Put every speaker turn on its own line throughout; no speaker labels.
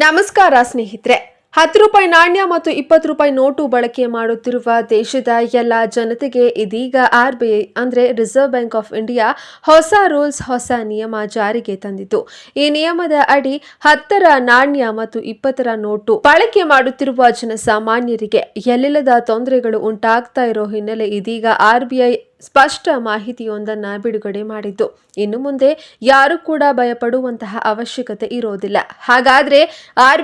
ನಮಸ್ಕಾರ ಸ್ನೇಹಿತರೆ. ಹತ್ತು ರೂಪಾಯಿ ನಾಣ್ಯ ಮತ್ತು ಇಪ್ಪತ್ತು ರೂಪಾಯಿ ನೋಟು ಬಳಕೆ ಮಾಡುತ್ತಿರುವ ದೇಶದ ಎಲ್ಲ ಜನತೆಗೆ ಇದೀಗ ಆರ್ ಬಿ ಐ ಅಂದರೆ ರಿಸರ್ವ್ ಬ್ಯಾಂಕ್ ಆಫ್ ಇಂಡಿಯಾ ಹೊಸ ರೂಲ್ಸ್, ಹೊಸ ನಿಯಮ ಜಾರಿಗೆ ತಂದಿತು ಈ ನಿಯಮದ ಅಡಿ ಹತ್ತರ ನಾಣ್ಯ ಮತ್ತು ಇಪ್ಪತ್ತರ ನೋಟು ಬಳಕೆ ಮಾಡುತ್ತಿರುವ ಜನಸಾಮಾನ್ಯರಿಗೆ ಎಲ್ಲಿಲ್ಲದ ತೊಂದರೆಗಳು ಉಂಟಾಗ್ತಾ ಇರೋ ಹಿನ್ನೆಲೆ ಇದೀಗ ಆರ್ ಬಿ ಐ ಸ್ಪಷ್ಟ ಮಾಹಿತಿಯೊಂದನ್ನ ಬಿಡುಗಡೆ ಮಾಡಿದ್ದು. ಇನ್ನು ಮುಂದೆ ಯಾರು ಕೂಡ ಭಯಪಡುವಂತಹ ಅವಶ್ಯಕತೆ ಇರೋದಿಲ್ಲ. ಹಾಗಾದ್ರೆ ಆರ್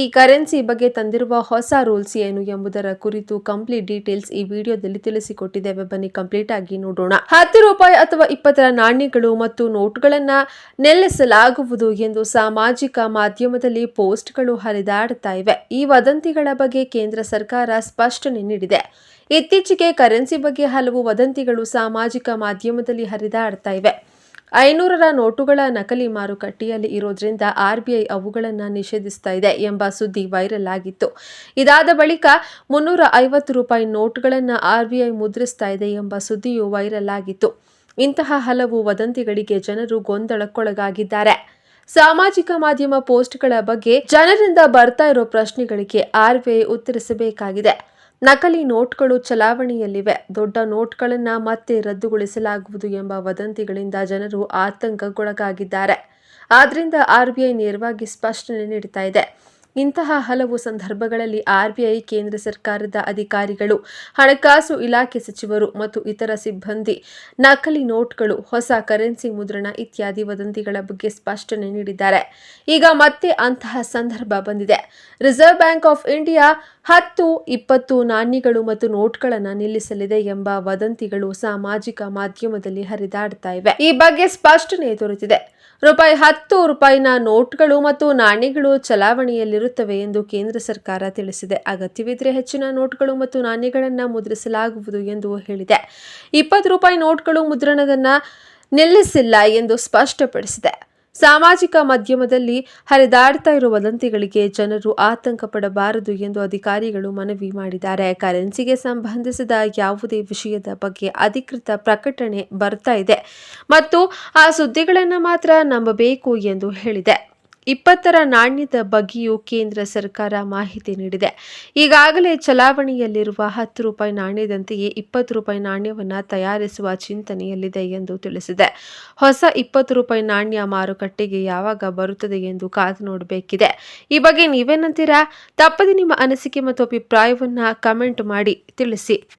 ಈ ಕರೆನ್ಸಿ ಬಗ್ಗೆ ತಂದಿರುವ ಹೊಸ ರೂಲ್ಸ್ ಏನು ಎಂಬುದರ ಕುರಿತು ಕಂಪ್ಲೀಟ್ ಡೀಟೇಲ್ಸ್ ಈ ವಿಡಿಯೋದಲ್ಲಿ ತಿಳಿಸಿಕೊಟ್ಟಿದ್ದೇವೆ ಬನ್ನಿ ಕಂಪ್ಲೀಟ್ ಆಗಿ ನೋಡೋಣ. ಹತ್ತು ರೂಪಾಯಿ ಅಥವಾ ಇಪ್ಪತ್ತರ ನಾಣ್ಯಗಳು ಮತ್ತು ನೋಟುಗಳನ್ನ ನೆಲೆಸಲಾಗುವುದು ಎಂದು ಸಾಮಾಜಿಕ ಮಾಧ್ಯಮದಲ್ಲಿ ಪೋಸ್ಟ್ಗಳು ಹರಿದಾಡ್ತಾ ಇವೆ. ಈ ವದಂತಿಗಳ ಬಗ್ಗೆ ಕೇಂದ್ರ ಸರ್ಕಾರ ಸ್ಪಷ್ಟನೆ ನೀಡಿದೆ. ಇತ್ತೀಚೆಗೆ ಕರೆನ್ಸಿ ಬಗ್ಗೆ ಹಲವು ವದಂತಿಗಳು ಸಾಮಾಜಿಕ ಮಾಧ್ಯಮದಲ್ಲಿ ಹರಿದಾಡ್ತಾ ಇವೆ. ಐನೂರರ ನೋಟುಗಳ ನಕಲಿ ಮಾರುಕಟ್ಟೆಯಲ್ಲಿ ಇರೋದ್ರಿಂದ ಆರ್ಬಿಐ ಅವುಗಳನ್ನು ನಿಷೇಧಿಸ್ತಾ ಇದೆ ಎಂಬ ಸುದ್ದಿ ವೈರಲ್ ಆಗಿತ್ತು. ಇದಾದ ಬಳಿಕ ಮುನ್ನೂರ ಐವತ್ತು ರೂಪಾಯಿ ನೋಟುಗಳನ್ನು ಆರ್ಬಿಐ ಮುದ್ರಿಸ್ತಾ ಇದೆ ಎಂಬ ಸುದ್ದಿಯು ವೈರಲ್ ಆಗಿತ್ತು. ಇಂತಹ ಹಲವು ವದಂತಿಗಳಿಗೆ ಜನರು ಗೊಂದಲಕ್ಕೊಳಗಾಗಿದ್ದಾರೆ. ಸಾಮಾಜಿಕ ಮಾಧ್ಯಮ ಪೋಸ್ಟ್ಗಳ ಬಗ್ಗೆ ಜನರಿಂದ ಬರ್ತಾ ಇರೋ ಪ್ರಶ್ನೆಗಳಿಗೆ ಆರ್ಬಿಐ ಉತ್ತರಿಸಬೇಕಾಗಿದೆ. ನಕಲಿ ನೋಟ್ಗಳು ಚಲಾವಣೆಯಲ್ಲಿವೆ. ದೊಡ್ಡ ನೋಟ್ಗಳನ್ನು ಮತ್ತೆ ರದ್ದುಗೊಳಿಸಲಾಗುವುದು ಎಂಬ ವದಂತಿಗಳಿಂದ ಜನರು ಆತಂಕಕ್ಕೊಳಗಾಗಿದ್ದಾರೆ. ಆದ್ರಿಂದ ಆರ್ಬಿಐ ನೇರವಾಗಿ ಸ್ಪಷ್ಟನೆ ನೀಡುತ್ತಾ ಇದೆ. ಇಂತಹ ಹಲವು ಸಂದರ್ಭಗಳಲ್ಲಿ ಆರ್ಬಿಐ ಕೇಂದ್ರ ಸರ್ಕಾರದ ಅಧಿಕಾರಿಗಳು, ಹಣಕಾಸು ಇಲಾಖೆ ಸಚಿವರು ಮತ್ತು ಇತರ ಸಿಬ್ಬಂದಿ, ನಕಲಿ ನೋಟ್ಗಳು, ಹೊಸ ಕರೆನ್ಸಿ ಮುದ್ರಣ ಇತ್ಯಾದಿ ವದಂತಿಗಳ ಬಗ್ಗೆ ಸ್ಪಷ್ಟನೆ ನೀಡಿದ್ದಾರೆ. ಈಗ ಮತ್ತೆ ಅಂತಹ ಸಂದರ್ಭ ಬಂದಿದೆ. ರಿಸರ್ವ್ ಬ್ಯಾಂಕ್ ಆಫ್ ಇಂಡಿಯಾ ಹತ್ತು, ಇಪ್ಪತ್ತು ನಾಣ್ಯಗಳು ಮತ್ತು ನೋಟ್ಗಳನ್ನು ನಿಲ್ಲಿಸಲಿದೆ ಎಂಬ ವದಂತಿಗಳು ಸಾಮಾಜಿಕ ಮಾಧ್ಯಮದಲ್ಲಿ ಹರಿದಾಡ್ತಾ ಇವೆ. ಈ ಬಗ್ಗೆ ಸ್ಪಷ್ಟನೆ ದೊರೆತಿದೆ. ರೂಪಾಯಿ ಹತ್ತು ರೂಪಾಯಿನ ನೋಟ್ಗಳು ಮತ್ತು ನಾಣ್ಯಗಳು ಚಲಾವಣೆಯಲ್ಲಿರುತ್ತವೆ ಎಂದು ಕೇಂದ್ರ ಸರ್ಕಾರ ತಿಳಿಸಿದೆ. ಅಗತ್ಯವಿದ್ರೆ ಹೆಚ್ಚಿನ ನೋಟ್ಗಳು ಮತ್ತು ನಾಣ್ಯಗಳನ್ನು ಮುದ್ರಿಸಲಾಗುವುದು ಎಂದು ಹೇಳಿದೆ. ಇಪ್ಪತ್ತು ರೂಪಾಯಿ ನೋಟ್ಗಳು ಮುದ್ರಣದನ್ನ ನಿಲ್ಲಿಸಿಲ್ಲ ಎಂದು ಸ್ಪಷ್ಟಪಡಿಸಿದೆ. ಸಾಮಾಜಿಕ ಮಾಧ್ಯಮದಲ್ಲಿ ಹರಿದಾಡ್ತಾ ಇರುವ ವದಂತಿಗಳಿಗೆ ಜನರು ಆತಂಕ ಪಡಬಾರದು ಎಂದು ಅಧಿಕಾರಿಗಳು ಮನವಿ ಮಾಡಿದ್ದಾರೆ. ಕರೆನ್ಸಿಗೆ ಸಂಬಂಧಿಸಿದ ಯಾವುದೇ ವಿಷಯದ ಬಗ್ಗೆ ಅಧಿಕೃತ ಪ್ರಕಟಣೆ ಬರ್ತಾ ಇದೆ. ಮತ್ತು ಆ ಸುದ್ದಿಗಳನ್ನು ಮಾತ್ರ ನಂಬಬೇಕು ಎಂದು ಹೇಳಿದೆ. ಇಪ್ಪತ್ತರ ನಾಣ್ಯದ ಬಗ್ಗೆಯೂ ಕೇಂದ್ರ ಸರ್ಕಾರ ಮಾಹಿತಿ ನೀಡಿದೆ. ಈಗಾಗಲೇ ಚಲಾವಣೆಯಲ್ಲಿರುವ ಹತ್ತು ರೂಪಾಯಿ ನಾಣ್ಯದಂತೆಯೇ ಇಪ್ಪತ್ತು ರೂಪಾಯಿ ನಾಣ್ಯವನ್ನು ತಯಾರಿಸುವ ಚಿಂತನೆಯಲ್ಲಿದೆ ಎಂದು ತಿಳಿಸಿದೆ. ಹೊಸ ಇಪ್ಪತ್ತು ರೂಪಾಯಿ ನಾಣ್ಯ ಮಾರುಕಟ್ಟೆಗೆ ಯಾವಾಗ ಬರುತ್ತದೆ ಎಂದು ಕಾದು ನೋಡಬೇಕಿದೆ. ಈ ಬಗ್ಗೆ ನೀವೇನಂತೀರಾ? ತಪ್ಪದೆ ನಿಮ್ಮ ಅನಿಸಿಕೆ ಮತ್ತು ಅಭಿಪ್ರಾಯವನ್ನು ಕಮೆಂಟ್ ಮಾಡಿ ತಿಳಿಸಿ.